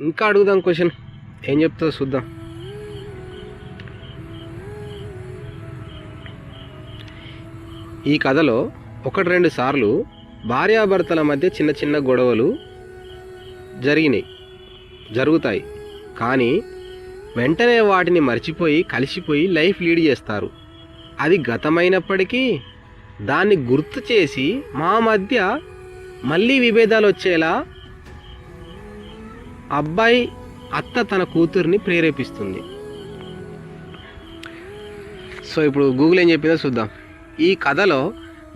ఇంకా అడుగుదాం క్వశ్చన్. ఏం చెప్తుందో చూద్దాం. ఈ కథలో ఒకటి రెండు సార్లు భార్యాభర్తల మధ్య చిన్న చిన్న గొడవలు జరిగినాయి జరుగుతాయి. కానీ వెంటనే వాటిని మర్చిపోయి కలిసిపోయి లైఫ్ లీడ్ చేస్తారు. అది గతమైనప్పటికీ దాన్ని గుర్తు చేసి మా మధ్య మళ్ళీ విభేదాలు వచ్చేలా అబ్బాయి అత్త తన కూతుర్ని ప్రేరేపిస్తుంది. సో ఇప్పుడు గూగుల్ ఏం చెప్పిందో చూద్దాం. ఈ కథలో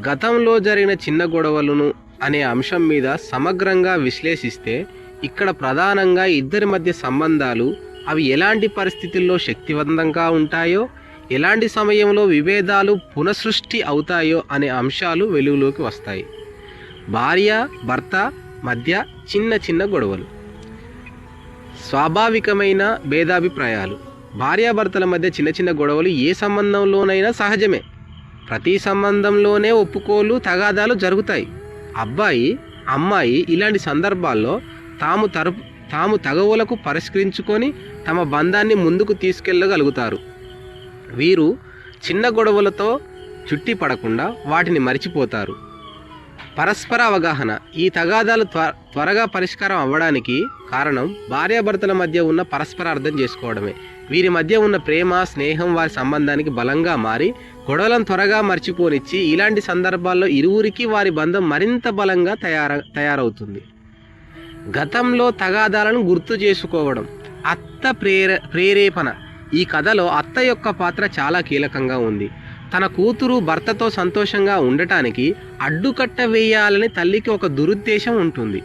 గతంలో జరిగిన చిన్న గొడవలను అనే అంశం మీద సమగ్రంగా విశ్లేషిస్తే ఇక్కడ ప్రధానంగా ఇద్దరి మధ్య సంబంధాలు అవి ఎలాంటి పరిస్థితుల్లో శక్తివంతంగా ఉంటాయో ఎలాంటి సమయంలో విభేదాలు పునఃసృష్టి అవుతాయో అనే అంశాలు వెలుగులోకి వస్తాయి. భార్య భర్త మధ్య చిన్న చిన్న గొడవలు. స్వాభావికమైన భేదాభిప్రాయాలు. భార్యాభర్తల మధ్య చిన్న చిన్న గొడవలు ఏ సంబంధంలోనైనా సహజమే. ప్రతి సంబంధంలోనే ఒప్పుకోలు తగాదాలు జరుగుతాయి. అబ్బాయి అమ్మాయి ఇలాంటి సందర్భాల్లో తాము తరపు తాము తగవులకు పరిష్కరించుకొని తమ బంధాన్ని ముందుకు తీసుకెళ్ళగలుగుతారు వీరు చిన్న గొడవలతో చుట్టి పడకుండా వాటిని మరిచిపోతారు. పరస్పర అవగాహన. ఈ తగాదాలు త్వ త్వరగా పరిష్కారం అవ్వడానికి కారణం భార్యాభర్తల మధ్య ఉన్న పరస్పర అర్థం చేసుకోవడమే. వీరి మధ్య ఉన్న ప్రేమ స్నేహం వారి సంబంధానికి బలంగా మారి గొడవలను త్వరగా మర్చిపోనిచ్చి ఇలాంటి సందర్భాల్లో ఇరువురికి వారి బంధం మరింత బలంగా తయార తయారవుతుంది. గతంలో తగాదాలను గుర్తు చేసుకోవడం అత్త ప్రేర ప్రేరేపణ. ఈ కథలో అత్త యొక్క పాత్ర చాలా కీలకంగా ఉంది. తన కూతురు భర్తతో సంతోషంగా ఉండటానికి అడ్డుకట్ట వేయాలని తల్లికి ఒక దురుద్దేశం ఉంటుంది.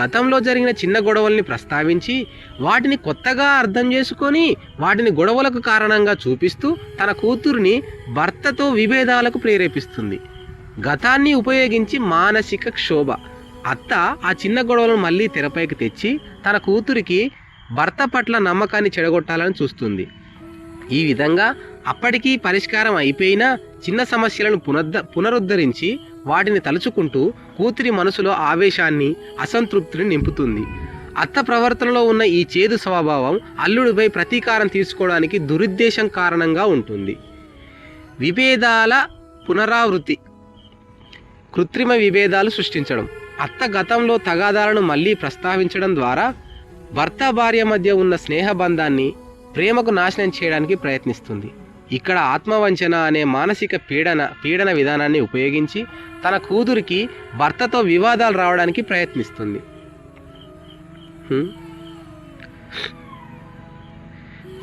గతంలో జరిగిన చిన్న గొడవల్ని ప్రస్తావించి వాటిని కొత్తగా అర్థం చేసుకొని వాటిని గొడవలకు కారణంగా చూపిస్తూ తన కూతురుని భర్తతో విభేదాలకు ప్రేరేపిస్తుంది. గతాన్ని ఉపయోగించి మానసిక క్షోభ. అత్త ఆ చిన్న గొడవలను మళ్ళీ తెరపైకి తెచ్చి తన కూతురికి భర్త పట్ల నమ్మకాన్ని చెడగొట్టాలని చూస్తుంది. ఈ విధంగా అప్పటికీ పరిష్కారం అయిపోయినా చిన్న సమస్యలను పునరుద్ధ పునరుద్ధరించి వాటిని తలుచుకుంటూ కూతురి మనసులో ఆవేశాన్ని అసంతృప్తిని నింపుతుంది. అత్త ప్రవర్తనలో ఉన్న ఈ చేదు స్వభావం అల్లుడిపై ప్రతీకారం తీసుకోవడానికి దురుద్దేశం కారణంగా ఉంటుంది. విభేదాల పునరావృత్తి. కృత్రిమ విభేదాలు సృష్టించడం. అత్త గతంలో తగాదాలను మళ్ళీ ప్రస్తావించడం ద్వారా భర్త భార్య మధ్య ఉన్న స్నేహబంధాన్ని ప్రేమకు నాశనం చేయడానికి ప్రయత్నిస్తుంది. ఇక్కడ ఆత్మవంచన అనే మానసిక పీడన పీడన విధానాన్ని ఉపయోగించి తన కూతురికి భర్తతో వివాదాలు రావడానికి ప్రయత్నిస్తుంది.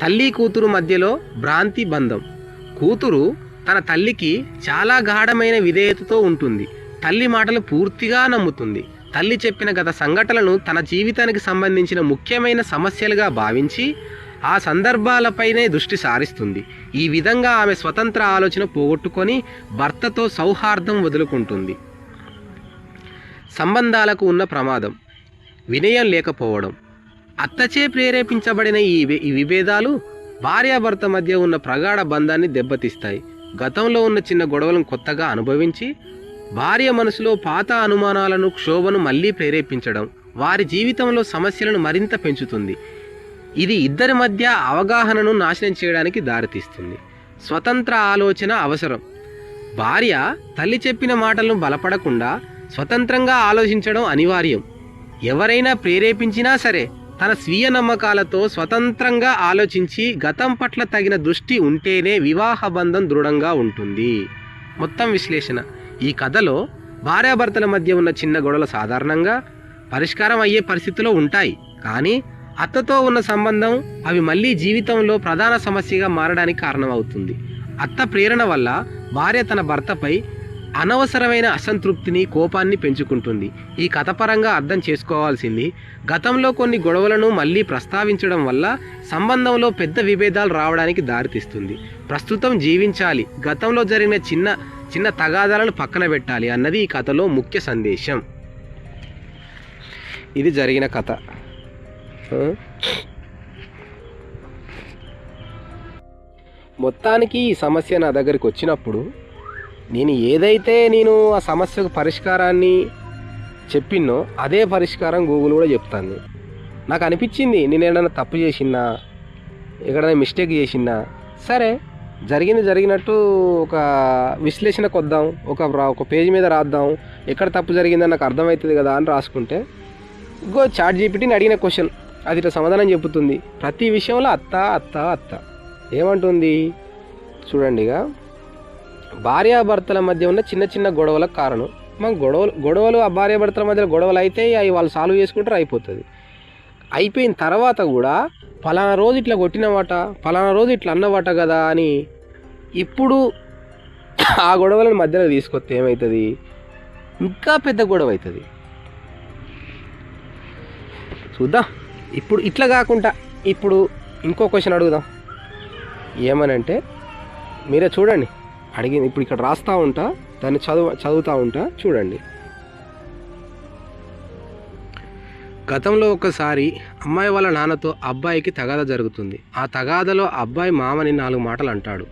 తల్లి కూతురు మధ్యలో భ్రాంతి బంధం. కూతురు తన తల్లికి చాలా గాఢమైన విధేయతతో ఉంటుంది. తల్లి మాటలు పూర్తిగా నమ్ముతుంది. తల్లి చెప్పిన గత సంఘటనలను తన జీవితానికి సంబంధించిన ముఖ్యమైన సమస్యలుగా భావించి ఆ సందర్భాలపైనే దృష్టి సారిస్తుంది. ఈ విధంగా ఆమె స్వతంత్ర ఆలోచన పోగొట్టుకొని భర్తతో సౌహార్దం వదులుకుంటుంది. సంబంధాలకు ఉన్న ప్రమాదం వినయం లేకపోవడం అత్తచే ప్రేరేపించబడిన ఈ ఈ విభేదాలు భార్యాభర్త మధ్య ఉన్న ప్రగాఢ బంధాన్ని దెబ్బతీస్తాయి. గతంలో ఉన్న చిన్న గొడవలను కొత్తగా అనుభవించి భార్య మనసులో పాత అనుమానాలను క్షోభను మళ్ళీ ప్రేరేపించడం వారి జీవితంలో సమస్యలను మరింత పెంచుతుంది. ఇది ఇద్దరి మధ్య అవగాహనను నాశనం చేయడానికి దారితీస్తుంది. స్వతంత్ర ఆలోచన అవసరం. భార్య తల్లి చెప్పిన మాటలను బలపడకుండా స్వతంత్రంగా ఆలోచించడం అనివార్యం. ఎవరైనా ప్రేరేపించినా సరే తన స్వీయ నమ్మకాలతో స్వతంత్రంగా ఆలోచించి గతం పట్ల తగిన దృష్టి ఉంటేనే వివాహ బంధం దృఢంగా ఉంటుంది. మొత్తం విశ్లేషణ. ఈ కథలో భార్యాభర్తల మధ్య ఉన్న చిన్న గొడవలు సాధారణంగా పరిష్కారం అయ్యే పరిస్థితిలో ఉంటాయి. కానీ అత్తతో ఉన్న సంబంధం అవి మళ్ళీ జీవితంలో ప్రధాన సమస్యగా మారడానికి కారణమవుతుంది. అత్త ప్రేరణ వల్ల భార్య తన భర్తపై అనవసరమైన అసంతృప్తిని కోపాన్ని పెంచుకుంటుంది. ఈ కథపరంగా అర్థం చేసుకోవాల్సింది గతంలో కొన్ని గొడవలను మళ్ళీ ప్రస్తావించడం వల్ల సంబంధంలో పెద్ద విభేదాలు రావడానికి దారితీస్తుంది. ప్రస్తుతం జీవించాలి గతంలో జరిగిన చిన్న చిన్న తగాదాలను పక్కన పెట్టాలి అన్నది ఈ కథలో ముఖ్య సందేశం. ఇది జరిగిన కథ. మొత్తానికి ఈ సమస్య నా దగ్గరికి వచ్చినప్పుడు నేను ఏదైతే నేను ఆ సమస్యకు పరిష్కారాన్ని చెప్పినో అదే పరిష్కారం గూగుల్ కూడా చెప్తాను నాకు అనిపించింది నేను ఏదైనా తప్పు చేసినా ఎక్కడైనా మిస్టేక్ చేసినా సరే జరిగింది జరిగినట్టు ఒక విశ్లేషణకు వద్దాం ఒక ఒక పేజీ మీద రాద్దాం ఎక్కడ తప్పు జరిగిందని నాకు అర్థమవుతుంది కదా అని రాసుకుంటే ఇంకో చాట్ జీపీటీని అడిగిన క్వశ్చన్. అది ఇట్లా సమాధానం చెబుతుంది. ప్రతి విషయంలో అత్త అత్త అత్త. ఏమంటుంది? చూడండి ఇక. భార్యాభర్తల మధ్య ఉన్న చిన్న చిన్న గొడవలకు కారణం. మన గొడవలు గొడవలు ఆ భార్యాభర్తల మధ్య గొడవలు అయితే అవి వాళ్ళు సాల్వ్ చేసుకుంటారు అయిపోతుంది. అయిపోయిన తర్వాత కూడా ఫలానా రోజు ఇట్లా కొట్టినవాట ఫలానా రోజు ఇట్లా అన్నవాట కదా అని ఇప్పుడు ఆ గొడవలను మధ్యలో తీసుకొస్తే ఏమవుతుంది ఇంకా పెద్ద గొడవ అవుతుంది చూద్దాం. ఇప్పుడు ఇట్లా కాకుండా ఇప్పుడు ఇంకో క్వశ్చన్ అడుగుదాం. ఏమనంటే మీరే చూడండి. అడిగింది ఇప్పుడు ఇక్కడ రాస్తూ ఉంటా దాన్ని చదువు చదువుతూ ఉంటా చూడండి. గతంలో ఒకసారి అమ్మాయి వాళ్ళ నాన్నతో అబ్బాయికి తగాద జరుగుతుంది. ఆ తగాదలో అబ్బాయి మామని నాలుగు మాటలు అంటాడు.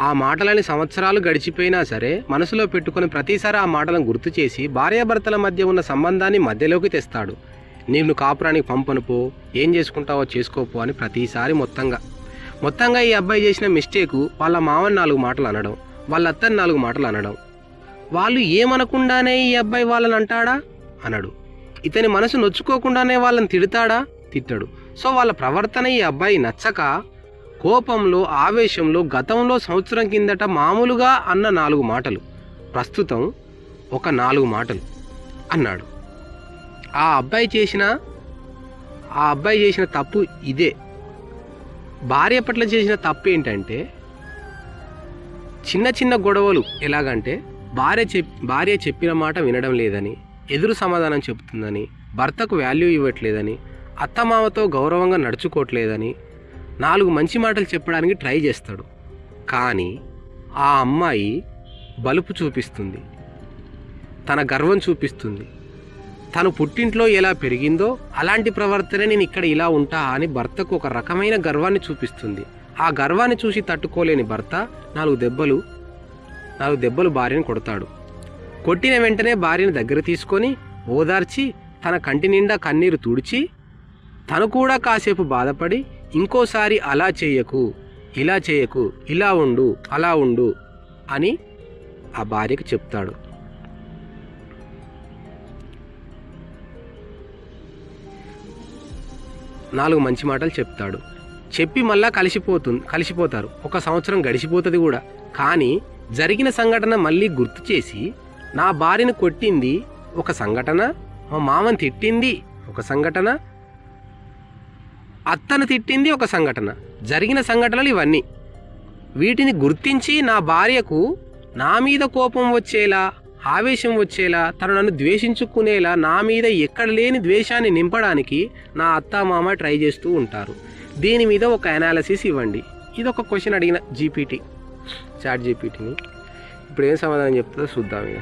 ఆ మాటలని సంవత్సరాలు గడిచిపోయినా సరే మనసులో పెట్టుకొని ప్రతిసారి ఆ మాటలను గుర్తు చేసి భార్యాభర్తల మధ్య ఉన్న సంబంధాన్ని మధ్యలోకి తెస్తాడు. నేను కాపురానికి పంపను పో ఏం చేసుకుంటావో చేసుకోపో అని ప్రతిసారి మొత్తంగా. మొత్తంగా ఈ అబ్బాయి చేసిన మిస్టేకు వాళ్ళ మామని నాలుగు మాటలు అనడం వాళ్ళ అత్తని నాలుగు మాటలు అనడం. వాళ్ళు ఏమనకుండానే ఈ అబ్బాయి వాళ్ళని అంటాడా అనడు. ఇతని మనసు నొచ్చుకోకుండానే వాళ్ళని తిడతాడా? తిట్టడు. సో వాళ్ళ ప్రవర్తన ఈ అబ్బాయి నచ్చక కోపంలో ఆవేశంలో గతంలో సంవత్సరం కిందట మామూలుగా అన్న నాలుగు మాటలు. ప్రస్తుతం ఒక నాలుగు మాటలు. అన్నాడు. ఆ అబ్బాయి చేసిన ఆ అబ్బాయి చేసిన తప్పు ఇదే. భార్య పట్ల చేసిన తప్పు ఏంటంటే చిన్న చిన్న గొడవలు ఎలాగంటే భార్య చెప్ భార్య చెప్పిన మాట వినడం లేదని ఎదురు సమాధానం చెబుతుందని భర్తకు వాల్యూ ఇవ్వట్లేదని అత్తమామతో గౌరవంగా నడుచుకోవట్లేదని నాలుగు మంచి మాటలు చెప్పడానికి ట్రై చేస్తాడు. కానీ ఆ అమ్మాయి బలుపు చూపిస్తుంది. తన గర్వం చూపిస్తుంది. తను పుట్టింట్లో ఎలా పెరిగిందో అలాంటి ప్రవర్తనే నేను ఇక్కడ ఇలా ఉంటా అని భర్తకు ఒక రకమైన గర్వాన్ని చూపిస్తుంది. ఆ గర్వాన్ని చూసి తట్టుకోలేని భర్త నాలుగు దెబ్బలు నాలుగు దెబ్బలు భార్యను కొడతాడు. కొట్టిన వెంటనే భార్యను దగ్గర తీసుకొని ఓదార్చి తన కంటి నిండా కన్నీరు తుడిచి తను కూడా కాసేపు బాధపడి ఇంకోసారి అలా చేయకు ఇలా చేయకు ఇలా ఉండు అలా ఉండు అని ఆ భార్యకు చెప్తాడు. నాలుగు మంచి మాటలు చెప్తాడు. చెప్పి మళ్ళా కలిసిపోతుంది కలిసిపోతారు. ఒక సంవత్సరం గడిచిపోతుంది కూడా. కానీ జరిగిన సంఘటన మళ్ళీ గుర్తు చేసి నా భార్యను కొట్టింది ఒక సంఘటన మా మామని తిట్టింది ఒక సంఘటన అత్తను తిట్టింది ఒక సంఘటన. జరిగిన సంఘటనలు ఇవన్నీ. వీటిని గుర్తించి నా భార్యకు నా మీద కోపం వచ్చేలా ఆవేశం వచ్చేలా తను నన్ను ద్వేషించుకునేలా నా మీద ఎక్కడ లేని ద్వేషాన్ని నింపడానికి నా అత్త మామ ట్రై చేస్తూ ఉంటారు. దీని మీద ఒక అనాలసిస్ ఇవ్వండి. ఇది ఒక క్వశ్చన్ అడిగిన జీపీటీ చాట్ జీపీటీని ఇప్పుడు ఏం సమాధానం చెప్తుందో చూద్దాం ఇక.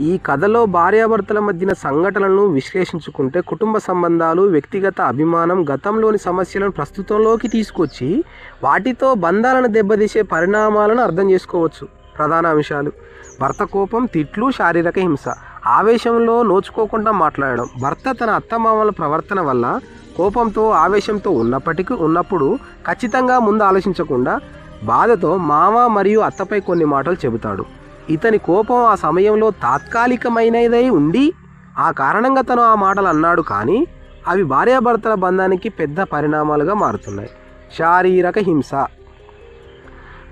ఈ కథలో భార్యాభర్తల మధ్యన సంఘటనలను విశ్లేషించుకుంటే కుటుంబ సంబంధాలు వ్యక్తిగత అభిమానం గతంలోని సమస్యలను ప్రస్తుతంలోకి తీసుకొచ్చి వాటితో బంధాలను దెబ్బతీసే పరిణామాలను అర్థం చేసుకోవచ్చు. ప్రధాన అంశాలు. భర్త కోపం తిట్లు శారీరక హింస. ఆవేశంలో నోచుకోకుండా మాట్లాడడం. భర్త తన అత్తమామల ప్రవర్తన వల్ల కోపంతో ఆవేశంతో ఉన్నప్పటికీ ఉన్నప్పుడు ఖచ్చితంగా ముందు ఆలోచించకుండా బాధతో మామ మరియు అత్తపై కొన్ని మాటలు చెబుతాడు. ఇతని కోపం ఆ సమయంలో తాత్కాలికమైనదై ఉండి ఆ కారణంగా తను ఆ మాటలు అన్నాడు కానీ అవి భార్యాభర్తల బంధానికి పెద్ద పరిణామాలుగా మారుతున్నాయి. శారీరక హింస.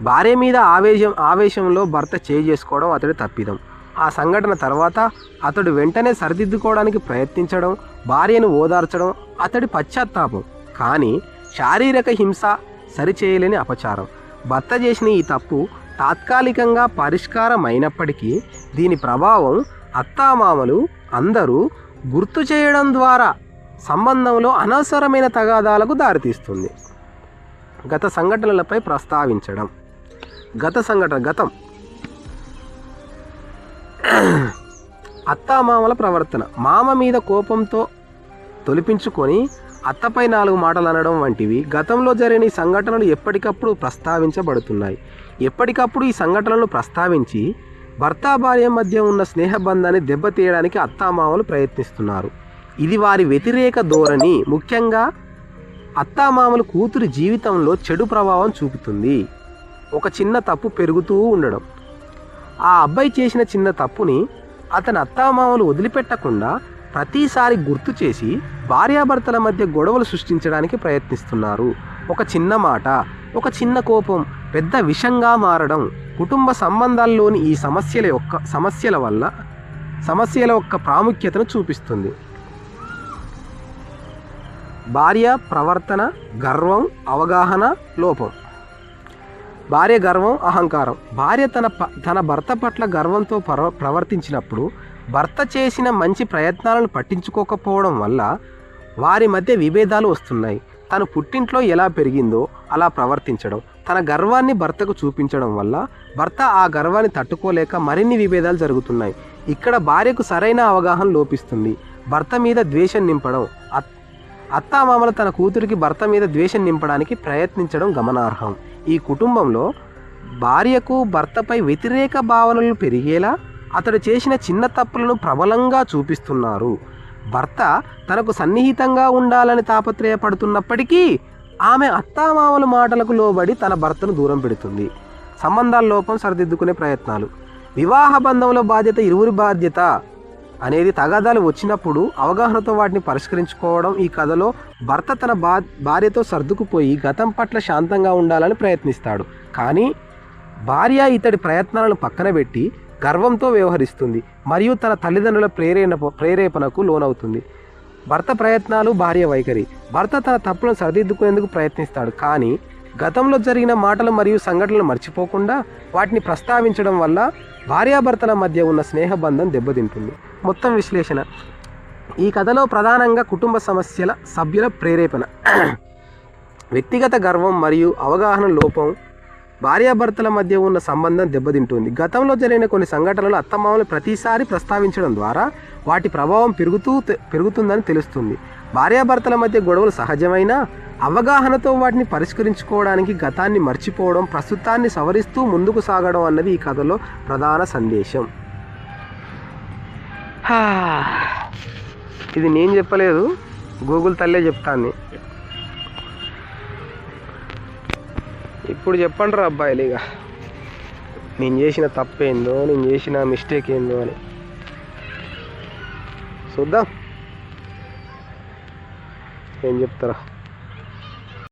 భార్య మీద ఆవేశం ఆవేశంలో భర్త చేసుకోవడం అతడి తప్పిదం. ఆ సంఘటన తర్వాత అతడు వెంటనే సరిదిద్దుకోవడానికి ప్రయత్నించడం భార్యను ఓదార్చడం అతడి పశ్చాత్తాపం. కానీ శారీరక హింస సరిచేయలేని అపచారం. భర్త చేసిన ఈ తప్పు తాత్కాలికంగా పరిష్కారం అయినప్పటికీ దీని ప్రభావం అత్తామామలు అందరూ గుర్తు చేయడం ద్వారా సంబంధంలో అనవసరమైన తగాదాలకు దారితీస్తుంది. గత సంఘటనలపై ప్రస్తావించడం. గత సంఘటన గతం. అత్తామామల ప్రవర్తన. మామ మీద కోపంతో తొలిపించుకొని అత్తపై నాలుగు మాటలు అనడం వంటివి గతంలో జరిగిన సంఘటనలు ఎప్పటికప్పుడు ప్రస్తావించబడుతున్నాయి. ఎప్పటికప్పుడు ఈ సంఘటనలు ప్రస్తావించి భర్త భార్య మధ్య ఉన్న స్నేహబంధాన్ని దెబ్బతీయడానికి అత్తామామలు ప్రయత్నిస్తున్నారు. ఇది వారి వ్యతిరేక ధోరణి. ముఖ్యంగా అత్తామామలు కూతురి జీవితంలో చెడు ప్రభావం చూపుతుంది. ఒక చిన్న తప్పు పెరుగుతూ ఉండడం. ఆ అబ్బాయి చేసిన చిన్న తప్పుని అతని అత్తామామలు వదిలిపెట్టకుండా ప్రతిసారి గుర్తు చేసి భార్యాభర్తల మధ్య గొడవలు సృష్టించడానికి ప్రయత్నిస్తున్నారు. ఒక చిన్న మాట ఒక చిన్న కోపం పెద్ద విషంగా మారడం కుటుంబ సంబంధాల్లోని ఈ సమస్యల యొక్క సమస్యల వల్ల సమస్యల యొక్క ప్రాముఖ్యతను చూపిస్తుంది. భార్య ప్రవర్తన గర్వం అవగాహన లోపం. భార్య గర్వం అహంకారం. భార్య తన ప తన భర్త పట్ల గర్వంతో పర ప్రవర్తించినప్పుడు భర్త చేసిన మంచి ప్రయత్నాలను పట్టించుకోకపోవడం వల్ల వారి మధ్య విభేదాలు వస్తున్నాయి. తను పుట్టింట్లో ఎలా పెరిగిందో అలా ప్రవర్తించడం. తన గర్వాన్ని భర్తకు చూపించడం వల్ల భర్త ఆ గర్వాన్ని తట్టుకోలేక మరిన్ని విభేదాలు జరుగుతున్నాయి. ఇక్కడ భార్యకు సరైన అవగాహన లోపిస్తుంది. భర్త మీద ద్వేషం నింపడం అత్ అత్తామామలు తన కూతురికి భర్త మీద ద్వేషం నింపడానికి ప్రయత్నించడం గమనార్హం. ఈ కుటుంబంలో భార్యకు భర్తపై వ్యతిరేక భావనలు పెరిగేలా అతడు చేసిన చిన్న తప్పులను ప్రబలంగా చూపిస్తున్నారు. భర్త తనకు సన్నిహితంగా ఉండాలని తాపత్రయపడుతున్నప్పటికీ ఆమె అత్తామామల మాటలకు లోబడి తన భర్తను దూరం పెడుతుంది. సంబంధాల లోపం సరిదిద్దుకునే ప్రయత్నాలు. వివాహ బంధంలో బాధ్యత ఇరువురి బాధ్యత అనేది తగాదాలు వచ్చినప్పుడు అవగాహనతో వాటిని పరిష్కరించుకోవడం ఈ కథలో భర్త తన బా భార్యతో సర్దుకుపోయి గతం పట్ల శాంతంగా ఉండాలని ప్రయత్నిస్తాడు. కానీ భార్య ఇతడి ప్రయత్నాలను పక్కన పెట్టి గర్వంతో వ్యవహరిస్తుంది. మరియు తన తల్లిదండ్రుల ప్రేరేణ ప్రేరేపణకు లోనవుతుంది. భర్త ప్రయత్నాలు భార్య వైఖరి. భర్త తన తప్పులను సరిదిద్దుకునేందుకు ప్రయత్నిస్తాడు. కానీ గతంలో జరిగిన మాటలు మరియు సంఘటనలు మర్చిపోకుండా వాటిని ప్రస్తావించడం వల్ల భార్యాభర్తల మధ్య ఉన్న స్నేహబంధం దెబ్బతింటుంది. మొత్తం విశ్లేషణ. ఈ కథలో ప్రధానంగా కుటుంబ సమస్యల సభ్యుల ప్రేరేపణ. వ్యక్తిగత గర్వం మరియు అవగాహన లోపం భార్యాభర్తల మధ్య ఉన్న సంబంధం దెబ్బతింటుంది. గతంలో జరిగిన కొన్ని సంఘటనలు అత్తమామలు ప్రతిసారి ప్రస్తావించడం ద్వారా వాటి ప్రభావం పెరుగుతూ పెరుగుతుందని తెలుస్తుంది. భార్యాభర్తల మధ్య గొడవలు సహజమైన అవగాహనతో వాటిని పరిష్కరించుకోవడానికి గతాన్ని మర్చిపోవడం ప్రస్తుతాన్ని సవరిస్తూ ముందుకు సాగడం అన్నది ఈ కథలో ప్రధాన సందేశం. ఇది నేను చెప్పలేదు గూగుల్ తల్లే చెప్తాను ఇప్పుడు చెప్పండి రా అబ్బాయిలు ఇక. నేను చేసిన తప్పేందో నేను చేసిన మిస్టేక్ ఏందో అని. చూద్దాం. ఏం చెప్తారా.